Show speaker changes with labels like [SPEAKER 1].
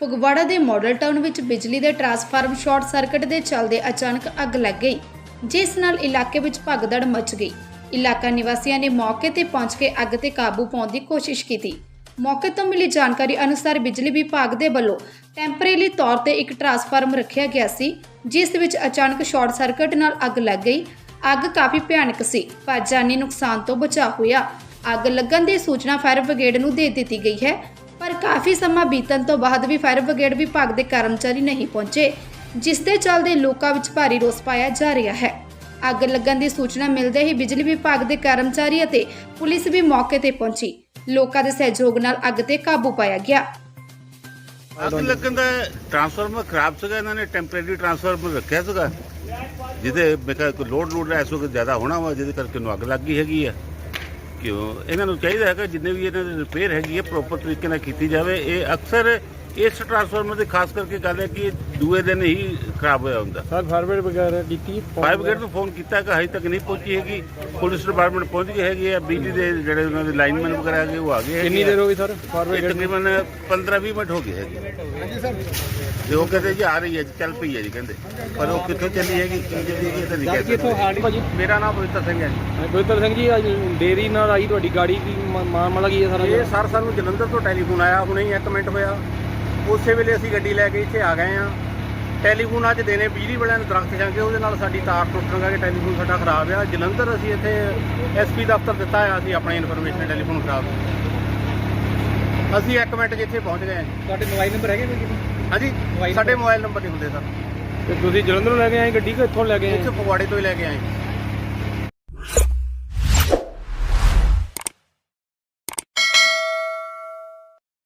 [SPEAKER 1] ਫਗਵਾੜਾ ਦੇ model town ਵਿੱਚ ਬਿਜਲੀ ਦੇ ਟਰਾਂਸਫਾਰਮ ਸ਼ਾਰਟ ਸਰਕਟ ਦੇ ਚੱਲਦੇ ਅਚਾਨਕ ਅੱਗ ਲੱਗ ਗਈ, ਜਿਸ ਨਾਲ ਇਲਾਕੇ ਵਿੱਚ ਭਗਦੜ ਮਚ ਗਈ। ਇਲਾਕਾ ਨਿਵਾਸੀਆਂ ਨੇ ਮੌਕੇ ਤੇ ਪਹੁੰਚ ਕੇ ਅੱਗ ਤੇ ਕਾਬੂ ਪਾਉਣ ਦੀ ਕੋਸ਼ਿਸ਼ ਕੀਤੀ। ਮੌਕੇ ਤੋਂ ਮਿਲੀ ਜਾਣਕਾਰੀ ਅਨੁਸਾਰ ਬਿਜਲੀ ਵਿਭਾਗ ਦੇ ਵੱਲੋਂ ਟੈਂਪਰੇਰੀ ਤੌਰ ਤੇ ਇੱਕ ਟਰਾਂਸਫਾਰਮ ਰੱਖਿਆ ਗਿਆ ਸੀ, ਜਿਸ ਵਿੱਚ ਅਚਾਨਕ ਸ਼ਾਰਟ ਸਰਕਟ ਨਾਲ ਅੱਗ ਲੱਗ ਗਈ। ਅੱਗ ਕਾਫੀ ਭਿਆਨਕ ਸੀ, ਪਰ ਜਾਨੀ ਨੁਕਸਾਨ ਤੋਂ ਬਚਾ ਹੋਇਆ। ਅੱਗ ਲੱਗਣ ਦੀ ਸੂਚਨਾ ਫਾਇਰ ਬ੍ਰਿਗੇਡ ਨੂੰ ਦੇ ਦਿੱਤੀ ਗਈ ਹੈ ਪਰ ਕਾਫੀ ਸਮਾਂ ਬੀਤਣ ਤੋਂ ਬਾਅਦ ਵੀ ਫਾਇਰ ਬ੍ਰਿਗੇਡ ਵਿਭਾਗ ਦੇ ਕਰਮਚਾਰੀ ਨਹੀਂ ਪਹੁੰਚੇ, ਜਿਸ ਦੇ ਚੱਲਦੇ ਲੋਕਾਂ ਵਿੱਚ ਭਾਰੀ ਰੋਸ ਪਾਇਆ ਜਾ ਰਿਹਾ ਹੈ। ਅੱਗ ਲੱਗਣ ਦੀ ਸੂਚਨਾ ਮਿਲਦੇ ਹੀ ਬਿਜਲੀ ਵਿਭਾਗ ਦੇ ਕਰਮਚਾਰੀ ਅਤੇ ਪੁਲਿਸ ਵੀ ਮੌਕੇ ਤੇ ਪਹੁੰਚੀ। ਲੋਕਾਂ ਦੇ ਸਹਿਯੋਗ ਨਾਲ ਅੱਗ ਤੇ ਕਾਬੂ ਪਾਇਆ ਗਿਆ।
[SPEAKER 2] ਅੱਗ ਲੱਗਣ ਦਾ ਟਰਾਂਸਫਾਰਮਰ ਖਰਾਬ ਸੀਗਾ, ਇਹਨਾਂ ਨੇ ਟੈਂਪਰੇਰੀ ਟਰਾਂਸਫਾਰਮਰ ਰੱਖਿਆ ਸੀਗਾ, ਜਿਹਦੇ ਮੈਂ ਕੋਈ ਲੋਡ ਲੋਡ ਇਸ ਵਕਤ ਜ਼ਿਆਦਾ ਹੋਣਾ ਵਾ, ਜਿਹਦੇ ਕਰਕੇ ਨੂੰ ਅੱਗ ਲੱਗ ਗਈ ਹੈਗੀ ਆ। ਕਿਉਂ? ਇਹਨਾਂ ਨੂੰ ਚਾਹੀਦਾ ਹੈਗਾ ਜਿੰਨੇ ਵੀ ਇਹਨਾਂ ਦੀ ਰਿਪੇਅਰ ਹੈਗੀ ਹੈ ਪ੍ਰੋਪਰ ਤਰੀਕੇ ਨਾਲ ਕੀਤੀ ਜਾਵੇ। ਇਹ ਅਕਸਰ ਇਸ ਟਰਾਂਸਫਾਰਮਰ ਦੀ ਖਾਸ ਕਰਕੇ ਗੱਲ ਹੈ ਕਿ ਦੂਏ ਦਿਨ ਹੀ ਖਰਾਬ ਹੋਇਆ ਹੁੰਦਾ।
[SPEAKER 3] ਸਰ ਫਾਰਵਰਡ ਵਗੈਰਾ ਕੀਤੀ
[SPEAKER 2] ਫਾਇਰ ਬ੍ਰਿਗੇਡ ਨੂੰ ਫੋਨ ਕੀਤਾ ਕਿ ਹਜੇ ਤੱਕ ਨਹੀਂ ਪਹੁੰਚੀ ਹੈਗੀ। ਪੁਲਿਸ ਡਿਪਾਰਟਮੈਂਟ ਪਹੁੰਚ ਗਈ ਹੈਗੀ ਆ। ਬਿਜਲੀ ਦੇ ਜਿਹੜੇ ਉਹਨਾਂ ਦੇ ਲਾਈਨਮੈਨ ਵਗੈਰਾ ਹੈਗੇ ਉਹ ਆ ਗਏ ਹੈਗੇ
[SPEAKER 3] ਕਿੰਨੀ। ਦੇਰ ਹੋ ਗਈ ਸਰ
[SPEAKER 2] ਇਹ
[SPEAKER 3] ਫਾਰਵਰਡ
[SPEAKER 2] ਤਕਰੀਬਨ 15-20 ਮਿੰਟ ਹੋ ਗਏ ਹੈਗੇ। ਤੇ ਉਹ ਕਹਿੰਦੇ ਜੀ ਆ ਰਹੀ ਹੈ ਜੀ ਚੱਲ ਪਈ ਹੈ ਜੀ ਕਹਿੰਦੇ। ਪਰ ਉਹ ਕਿੱਥੋਂ ਚੱਲੀ ਹੈਗੀ ਕੀ ਚੱਲੀ ਹੈਗੀ ਇਹ ਤਾਂ ਨਹੀਂ ਕਹਿ ਸਕਦੇ।
[SPEAKER 3] ਹਾਲ ਭਾਜੀ?
[SPEAKER 2] ਮੇਰਾ ਨਾਮ ਪਵਿੱਤਰ ਸਿੰਘ ਹੈ ਜੀ।
[SPEAKER 3] ਗੁਰਦਰ ਸਿੰਘ ਜੀ ਅੱਜ ਦੇਰੀ ਨਾਲ ਆਈ ਤੁਹਾਡੀ ਗਾੜੀ ਕੀ ਮਾਮਲਾ ਕੀ ਹੈ ਸਾਰਾ?
[SPEAKER 2] ਇਹ ਸਰ ਸਾਨੂੰ ਜਲੰਧਰ ਤੋਂ ਟੈਲੀਫੋਨ ਆਇਆ ਹੁਣੇ ਹੀ 1 ਮਿੰਟ ਹੋਇਆ। ਉਸੇ ਵੇਲੇ ਅਸੀਂ ਗੱਡੀ ਲੈ ਕੇ ਇੱਥੇ ਆ ਗਏ ਆ ਟੈਲੀਫੋਨ ਅੱਜ ਦੇਣੇ ਬਿਜਲੀ ਵਾਲਿਆਂ ਨੂੰ ਦਰਖਤ ਜਾਂਗੇ ਉਹਦੇ ਨਾਲ ਸਾਡੀ ਤਾਰ ਟੁੱਟਣ ਕਰਕੇ ਟੈਲੀਫੋਨ ਸਾਡਾ ਖਰਾਬ ਆ। ਜਲੰਧਰ ਅਸੀਂ ਇੱਥੇ ਐਸਪੀ ਦਫ਼ਤਰ ਦਿੱਤਾ ਆ ਅਸੀਂ ਆਪਣੀ ਇਨਫੋਰਮੇਸ਼ਨ ਟੈਲੀਫੋਨ ਖਰਾਬ। ਅਸੀਂ 1 ਮਿੰਟ ਇੱਥੇ ਪਹੁੰਚ ਗਏ।
[SPEAKER 3] ਤੁਹਾਡੇ ਮੋਬਾਈਲ ਨੰਬਰ ਹੈਗੇ ਕੋਈ
[SPEAKER 2] ਹਾਂਜੀ
[SPEAKER 3] ਮੋਬਾਈਲ
[SPEAKER 2] ਸਾਡੇ ਮੋਬਾਈਲ ਨੰਬਰ ਨਹੀਂ ਹੁੰਦੇ ਸਰ।
[SPEAKER 3] ਤੇ ਤੁਸੀਂ ਜਲੰਧਰੋਂ ਲੈ ਕੇ ਆਏ ਗੱਡੀ ਕਿ ਇੱਥੋਂ ਲੈ ਕੇ ਆਏ?
[SPEAKER 2] ਇੱਥੇ ਫਗਵਾੜੇ ਤੋਂ ਹੀ ਲੈ ਕੇ ਆਏ।